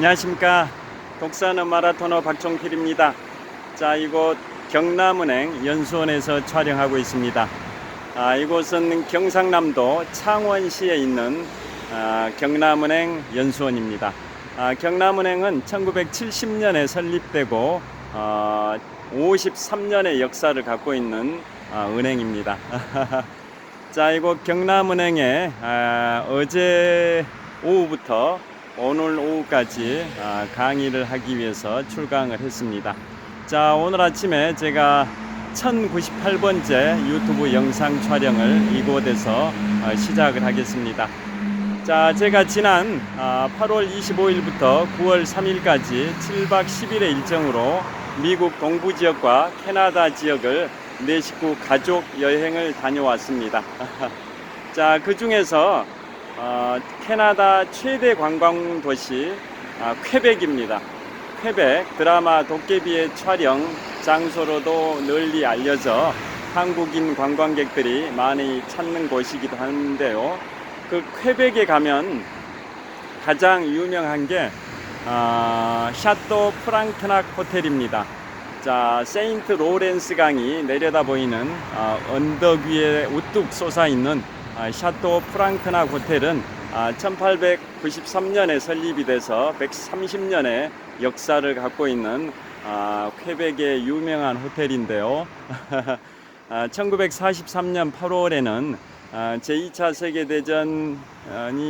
안녕하십니까. 독사는 마라토너 박종필입니다. 자 이곳 경남은행 연수원에서 촬영하고 있습니다. 아, 이곳은 경상남도 창원시에 있는 아, 경남은행 연수원입니다. 아, 경남은행은 1970년에 설립되고 어, 53년의 역사를 갖고 있는 아, 은행입니다. 자 이곳 경남은행에 아, 어제 오후부터 오늘 오후까지 아, 강의를 하기 위해서 출강을 했습니다. 자, 오늘 아침에 제가 1098번째 유튜브 영상 촬영을 이곳에서 어, 시작을 하겠습니다. 자, 제가 지난 아, 8월 25일부터 9월 3일까지 7박 10일의 일정으로 미국 동부 지역과 캐나다 지역을 내 식구 가족 여행을 다녀왔습니다. 자, 그 중에서 어, 캐나다 최대 관광 도시 아, 퀘벡입니다. 퀘벡 드라마 도깨비의 촬영 장소로도 널리 알려져 한국인 관광객들이 많이 찾는 곳이기도 한데요. 그 퀘벡에 가면 가장 유명한 게 아, 샤또 프랑트낙 호텔입니다. 자, 세인트 로렌스 강이 내려다 보이는 아, 언덕 위에 우뚝 솟아 있는 아, 샤또 프랑트낙 호텔은 아, 1893년에 설립이 돼서 130년의 역사를 갖고 있는 아, 퀘벡의 유명한 호텔인데요. 아, 1943년 8월에는 아, 제2차 세계대전이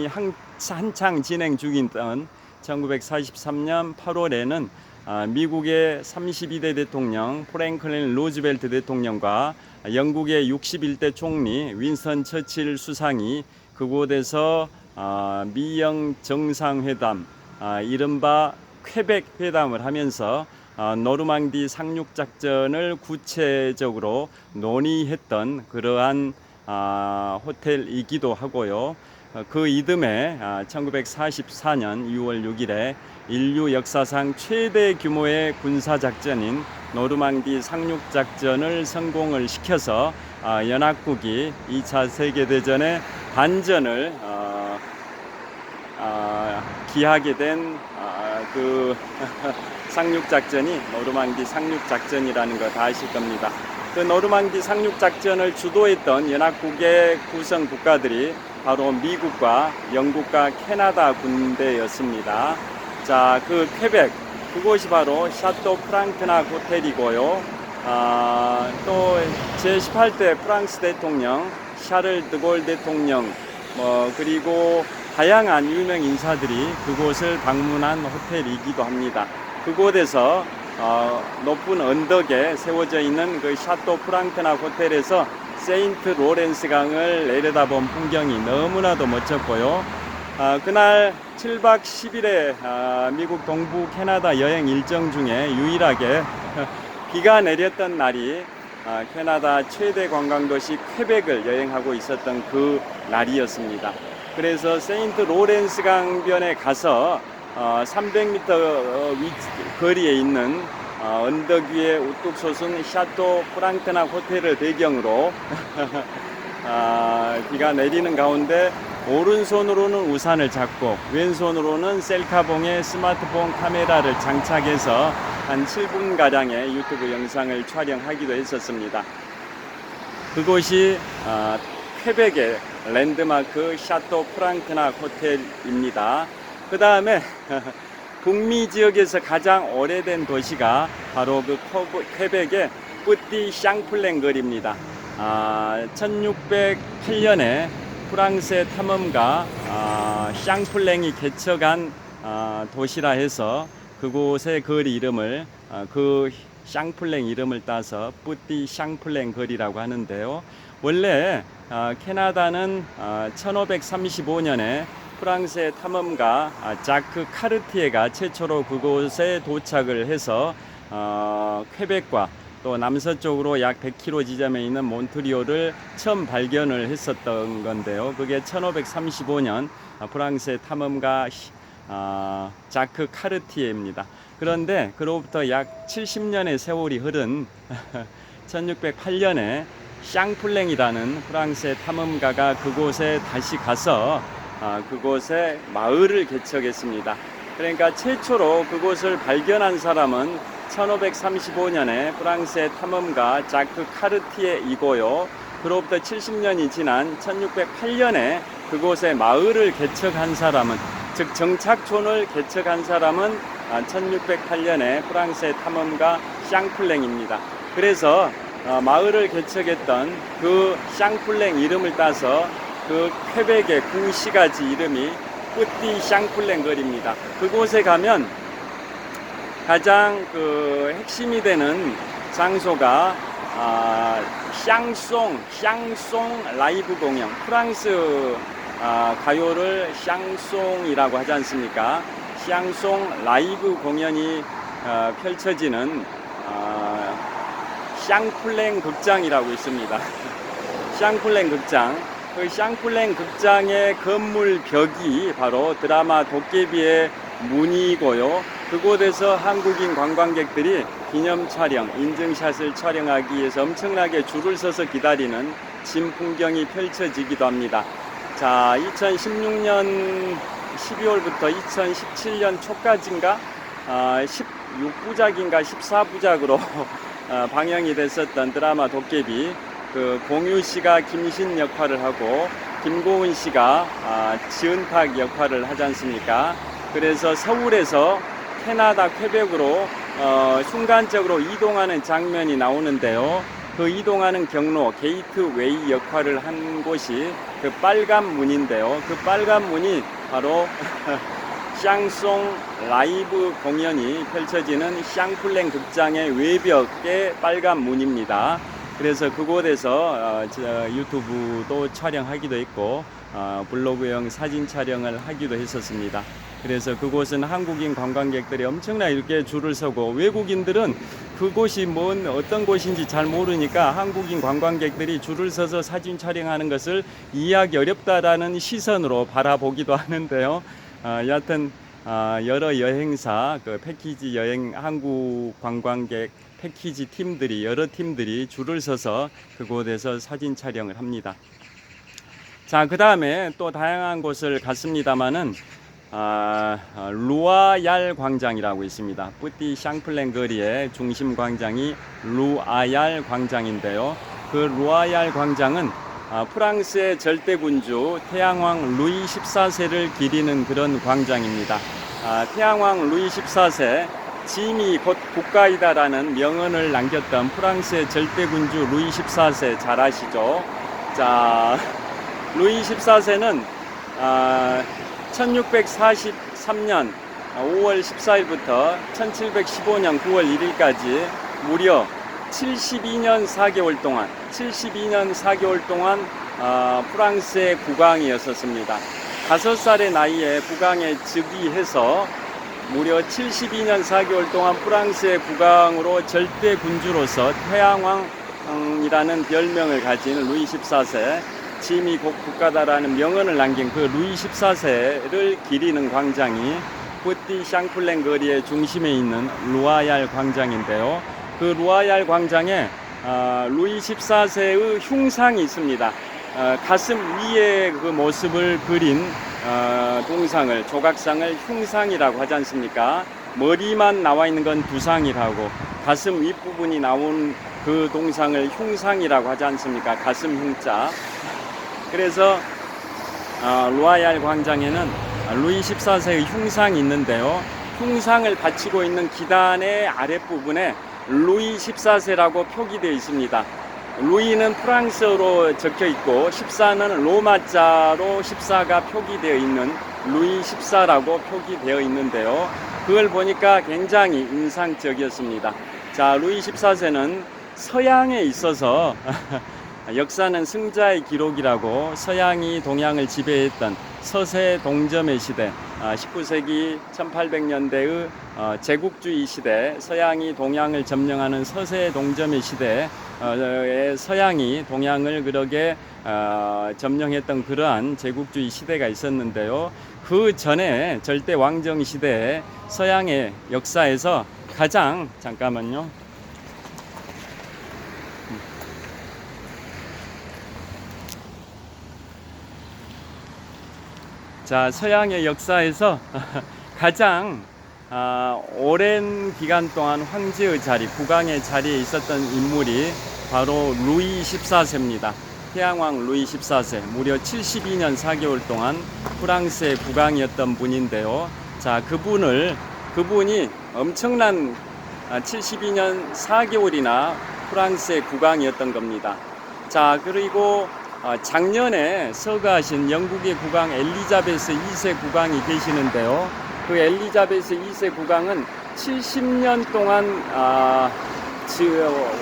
한, 한창 진행 중이던 1943년 8월에는 아, 미국의 32대 대통령 프랭클린 로즈벨트 대통령과 영국의 61대 총리 윈스턴 처칠 수상이 그곳에서 아, 미영 정상회담, 아, 이른바 퀘벡 회담을 하면서 아, 노르망디 상륙 작전을 구체적으로 논의했던 그러한 아, 호텔이기도 하고요. 어, 그 이듬해 아, 1944년 6월 6일에 인류 역사상 최대 규모의 군사 작전인 노르망디 상륙 작전을 성공을 시켜서 아, 연합국이 2차 세계 대전의 반전을 어, 아, 기하게 된그 상륙 작전이 노르망디 상륙 작전이라는 거 다 아실 겁니다. 그 노르망디 상륙 작전을 주도했던 연합국의 구성 국가들이 바로 미국과 영국과 캐나다 군대였습니다. 자, 그 퀘벡 그곳이 바로 샤또 프랑트낙 호텔이고요. 아, 또 제18대 프랑스 대통령 샤를 드골 대통령 뭐 그리고 다양한 유명 인사들이 그곳을 방문한 호텔이기도 합니다. 그곳에서 어, 높은 언덕에 세워져 있는 그 샤또 프랑트낙 호텔에서 세인트 로렌스 강을 내려다본 풍경이 너무나도 멋졌고요. 아, 그날 7박 10일의 아, 미국 동부 캐나다 여행 일정 중에 유일하게 비가 내렸던 날이 아, 캐나다 최대 관광도시 퀘벡을 여행하고 있었던 그 날이었습니다. 그래서 세인트 로렌스 강변에 가서 어, 300m 위, 거리에 있는 어, 언덕 위에 우뚝 솟은 샤또 프랑트낙 호텔을 배경으로 아, 비가 내리는 가운데 오른손으로는 우산을 잡고 왼손으로는 셀카봉에 스마트폰 카메라를 장착해서 한 7분 가량의 유튜브 영상을 촬영하기도 했었습니다. 그곳이 아, 퀘벡의 랜드마크 샤또 프랑크낙 호텔입니다. 그 다음에 북미 지역에서 가장 오래된 도시가 바로 그 퀘벡의 뿌띠 샹플랭 거리입니다. 아, 1608년에 프랑스의 탐험가 아, 샹플랭이 개척한 아, 도시라 해서 그곳의 거리 이름을 아, 그 샹플랭 이름을 따서 뿌띠 샹플랭 거리라고 하는데요. 원래 아, 캐나다는 아, 1535년에 프랑스의 탐험가 아, 자크 카르티에가 최초로 그곳에 도착을 해서 어, 퀘벡과 또 남서쪽으로 약 100km 지점에 있는 몬트리올을 처음 발견을 했었던 건데요. 그게 1535년 아, 프랑스의 탐험가 아, 자크 카르티에입니다. 그런데 그로부터 약 70년의 세월이 흐른 1608년에 샹플랭이라는 프랑스의 탐험가가 그곳에 다시 가서 아, 그곳에 마을을 개척했습니다. 그러니까 최초로 그곳을 발견한 사람은 1535년에 프랑스의 탐험가 자크 카르티에이고요. 그로부터 70년이 지난 1608년에 그곳에 마을을 개척한 사람은 즉 정착촌을 개척한 사람은 1608년에 프랑스의 탐험가 샹플랭입니다. 그래서 어, 마을을 개척했던 그 샹플랭 이름을 따서 그 퀘벡의 궁시가지 이름이 뿌띠 샹플랭 거리입니다. 그곳에 가면 가장 그 핵심이 되는 장소가 아, 샹송, 샹송 라이브 공연. 프랑스 아, 가요를 샹송이라고 하지 않습니까? 샹송 라이브 공연이 어, 펼쳐지는 아, 샹플랭 극장이라고 있습니다. 샹플랭 극장. 그 샹플랭 극장의 건물 벽이 바로 드라마 도깨비의 문이고요. 그곳에서 한국인 관광객들이 기념 촬영, 인증샷을 촬영하기 위해서 엄청나게 줄을 서서 기다리는 진 풍경이 펼쳐지기도 합니다. 자, 2016년 12월부터 2017년 초까지인가 아, 16부작인가 14부작으로 어, 방영이 됐었던 드라마 도깨비 그 공유 씨가 김신 역할을 하고 김고은 씨가 아, 지은탁 역할을 하지 않습니까? 그래서 서울에서 캐나다 퀘벡으로 어, 순간적으로 이동하는 장면이 나오는데요. 그 이동하는 경로 게이트웨이 역할을 한 곳이 그 빨간 문인데요. 그 빨간 문이 바로 샹송 라이브 공연이 펼쳐지는 샹플랭 극장의 외벽의 빨간 문입니다. 그래서 그곳에서 어, 저 유튜브도 촬영하기도 했고 어, 블로그형 사진 촬영을 하기도 했었습니다. 그래서 그곳은 한국인 관광객들이 엄청나 이렇게 줄을 서고 외국인들은 그곳이 뭔 어떤 곳인지 잘 모르니까 한국인 관광객들이 줄을 서서 사진 촬영하는 것을 이해하기 어렵다라는 시선으로 바라보기도 하는데요. 어, 여하튼 어, 여러 여행사 그 패키지 여행 한국 관광객 패키지 팀들이 여러 팀들이 줄을 서서 그곳에서 사진 촬영을 합니다. 자, 그 다음에 또 다양한 곳을 갔습니다마는 아, 아, 루아얄 광장이라고 있습니다. 뿌띠 샹플랭 거리의 중심 광장이 루아얄 광장인데요. 그 루아얄 광장은 아, 프랑스의 절대 군주 태양왕 루이 14세를 기리는 그런 광장입니다. 아, 태양왕 루이 14세 짐이 곧 국가이다라는 명언을 남겼던 프랑스의 절대 군주 루이 14세 잘 아시죠? 자, 루이 14세는 아, 1643년 5월 14일부터 1715년 9월 1일까지 무려 72년 4개월 동안 72년 4개월 동안 어, 프랑스의 국왕이었었습니다. 5살의 나이에 국왕에 즉위해서 무려 72년 4개월 동안 프랑스의 국왕으로 절대 군주로서 태양왕이라는 별명을 가진 루이 14세 짐이 곧 국가다라는 명언을 남긴 그 루이 14세를 기리는 광장이 뿌띠 샹플랭 거리의 중심에 있는 루아얄 광장인데요. 그 루아얄 광장에 어, 루이 14세의 흉상이 있습니다. 어, 가슴 위에 그 모습을 그린 어, 동상을 조각상을 흉상이라고 하지 않습니까? 머리만 나와 있는 건 두상이라고 가슴 윗부분이 나온 그 동상을 흉상이라고 하지 않습니까? 가슴 흉자. 그래서 어, 루아얄 광장에는 루이 14세의 흉상이 있는데요. 흉상을 바치고 있는 기단의 아랫부분에 루이 14세라고 표기되어 있습니다. 루이는 프랑스어로 적혀 있고 14는 로마자로 14가 표기되어 있는 루이 14라고 표기되어 있는데요. 그걸 보니까 굉장히 인상적이었습니다. 자, 루이 14세는 서양에 있어서 역사는 승자의 기록이라고 서양이 동양을 지배했던 서세 동점의 시대, 19세기 1800년대의 어, 제국주의 시대, 서양이 동양을 점령하는 서세 동점의 시대에 서양이 동양을 그렇게 어, 점령했던 그러한 제국주의 시대가 있었는데요. 그 전에 절대 왕정 시대에 서양의 역사에서 가장 잠깐만요. 자, 서양의 역사에서 가장 아, 오랜 기간 동안 황제의 자리, 국왕의 자리에 있었던 인물이 바로 루이 14세입니다. 태양왕 루이 14세, 무려 72년 4개월 동안 프랑스의 국왕이었던 분인데요. 자, 그분을, 그분이 엄청난 아, 72년 4개월이나 프랑스의 국왕이었던 겁니다. 자, 그리고 어, 작년에 서거하신 영국의 국왕 엘리자베스 2세 국왕이 계시는데요. 그 엘리자베스 2세 국왕은 70년 동안 아, 지-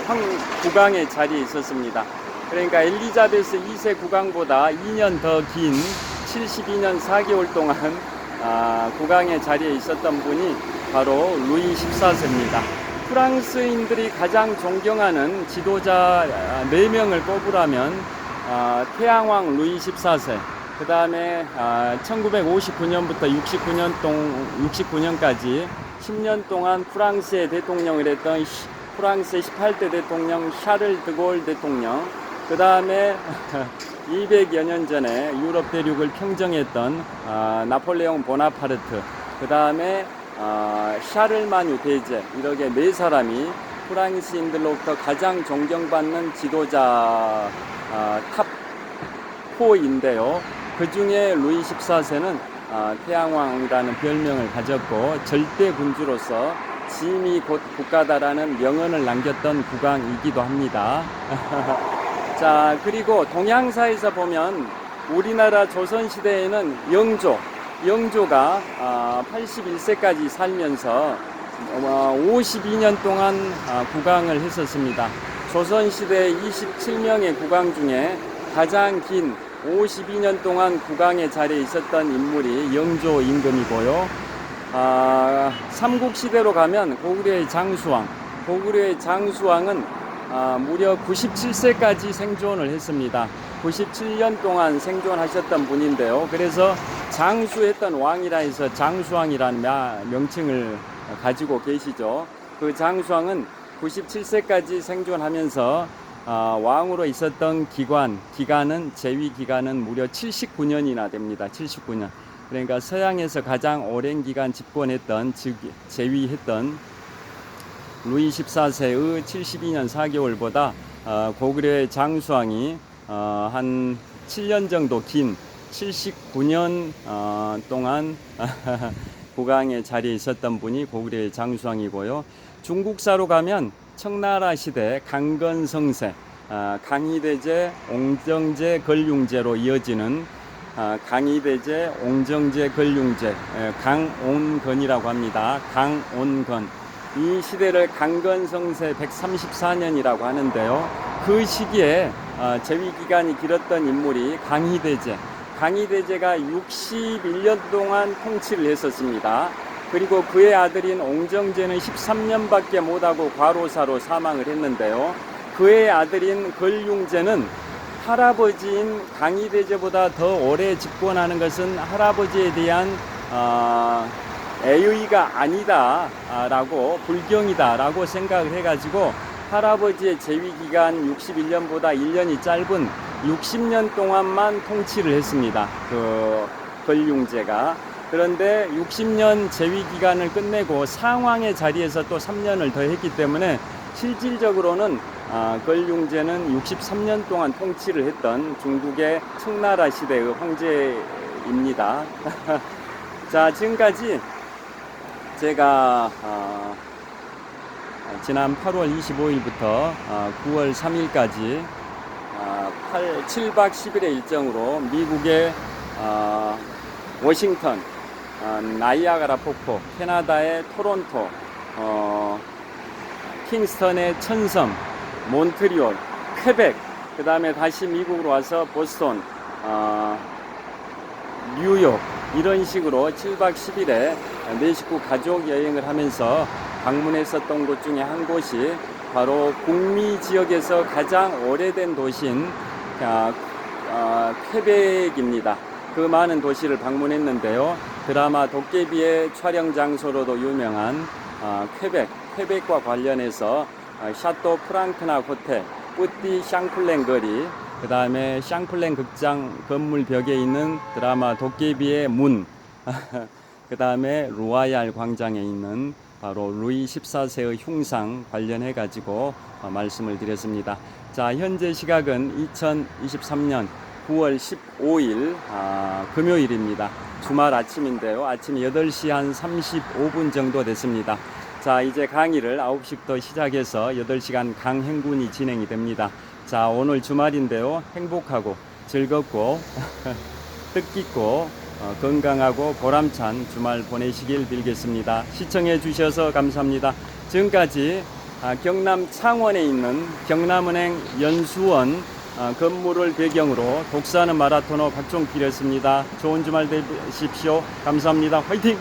황 국왕의 자리에 있었습니다. 그러니까 엘리자베스 2세 국왕보다 2년 더 긴 72년 4개월 동안 아, 국왕의 자리에 있었던 분이 바로 루이 14세입니다. 프랑스인들이 가장 존경하는 지도자 4명을 꼽으라면 아, 태양왕 루이 14세, 그 다음에 1959년부터 69년 동 69년까지 10년 동안 프랑스의 대통령을 했던 시- 프랑스의 18대 대통령 샤를 드골 대통령, 그 다음에 200여 년 전에 유럽 대륙을 평정했던 아, 나폴레옹 보나파르트, 그 다음에 아, 샤를마뉴 대제 이렇게 네 사람이 프랑스인들로부터 가장 존경받는 지도자 아, 탑 4인데요. 그 중에 루이 14세는 아, 태양왕이라는 별명을 가졌고 절대 군주로서 짐이 곧 국가다라는 명언을 남겼던 국왕이기도 합니다. 자, 그리고 동양사에서 보면 우리나라 조선시대에는 영조, 영조가 아, 81세까지 살면서 어, 52년 동안 아, 국왕을 했었습니다. 조선시대 27명의 국왕 중에 가장 긴 52년 동안 국왕의 자리에 있었던 인물이 영조 임금이고요. 아, 삼국시대로 가면 고구려의 장수왕, 고구려의 장수왕은 아, 무려 97세까지 생존을 했습니다. 97년 동안 생존하셨던 분인데요. 그래서 장수했던 왕이라 해서 장수왕이라는 마- 명칭을 가지고 계시죠. 그 장수왕은 97세까지 생존하면서 아, 왕으로 있었던 기관, 기간은 재위 기간은 무려 79년이나 됩니다. 79년. 그러니까 서양에서 가장 오랜 기간 집권했던 즉 재위했던 루이 14세의 72년 4개월보다 어, 고구려의 장수왕이 어, 한 7년 정도 긴 79년 어, 동안 국왕의 자리에 있었던 분이 고구려의 장수왕이고요. 중국사로 가면 청나라 시대 강건성세, 아, 강희대제, 옹정제, 걸륭제로 이어지는 아, 강희대제, 옹정제, 걸륭제, 에, 강온건이라고 합니다. 강온건. 이 시대를 강건성세 134년이라고 하는데요. 그 시기에 어, 재위 기간이 길었던 인물이 강희대제. 강희대제가 61년 동안 통치를 했었습니다. 그리고 그의 아들인 옹정제는 13년밖에 못하고 과로사로 사망을 했는데요. 그의 아들인 걸융제는 할아버지인 강희대제보다 더 오래 집권하는 것은 할아버지에 대한 어, 애의가 아니다라고 불경이다라고 생각을 해가지고 할아버지의 재위 기간 61년보다 1년이 짧은 60년 동안만 통치를 했습니다. 그 걸융제가 그런데 60년 재위 기간을 끝내고 상왕의 자리에서 또 3년을 더 했기 때문에 실질적으로는 아, 걸융제는 63년 동안 통치를 했던 중국의 청나라 시대의 황제입니다. 자, 지금까지 제가 어, 지난 8월 25일부터 9월 3일까지 8, 7박 10일의 일정으로 미국의 어, 워싱턴, 어, 나이아가라 폭포, 캐나다의 토론토, 어, 킹스턴의 천섬, 몬트리올, 퀘벡, 그 다음에 다시 미국으로 와서 보스턴, 어, 뉴욕 이런 식으로 7박 10일에 내 식구 가족 여행을 하면서 방문했었던 곳 중에 한 곳이 바로 북미 지역에서 가장 오래된 도시인 아, 아, 퀘벡입니다. 그 많은 도시를 방문했는데요. 드라마 도깨비의 촬영 장소로도 유명한 아, 퀘벡, 퀘벡과 관련해서 아, 샤또 프랑크나 호텔, 뿌띠 샹플랭 거리, 그 다음에 샹플랭 극장 건물 벽에 있는 드라마 도깨비의 문, 그 다음에 로아얄 광장에 있는 바로 루이 14세의 흉상 관련해 가지고 어, 말씀을 드렸습니다. 자, 현재 시각은 2023년 9월 15일 아, 금요일입니다. 주말 아침인데요. 아침 8시 한 35분 정도 됐습니다. 자, 이제 강의를 9시부터 시작해서 8시간 강행군이 진행이 됩니다. 자, 오늘 주말인데요. 행복하고 즐겁고 뜻깊고 어, 건강하고 보람찬 주말 보내시길 빌겠습니다. 시청해 주셔서 감사합니다. 지금까지 아, 경남 창원에 있는 경남은행 연수원 아, 건물을 배경으로 독서하는 마라토너 박종필이었습니다. 좋은 주말 되십시오. 감사합니다. 화이팅!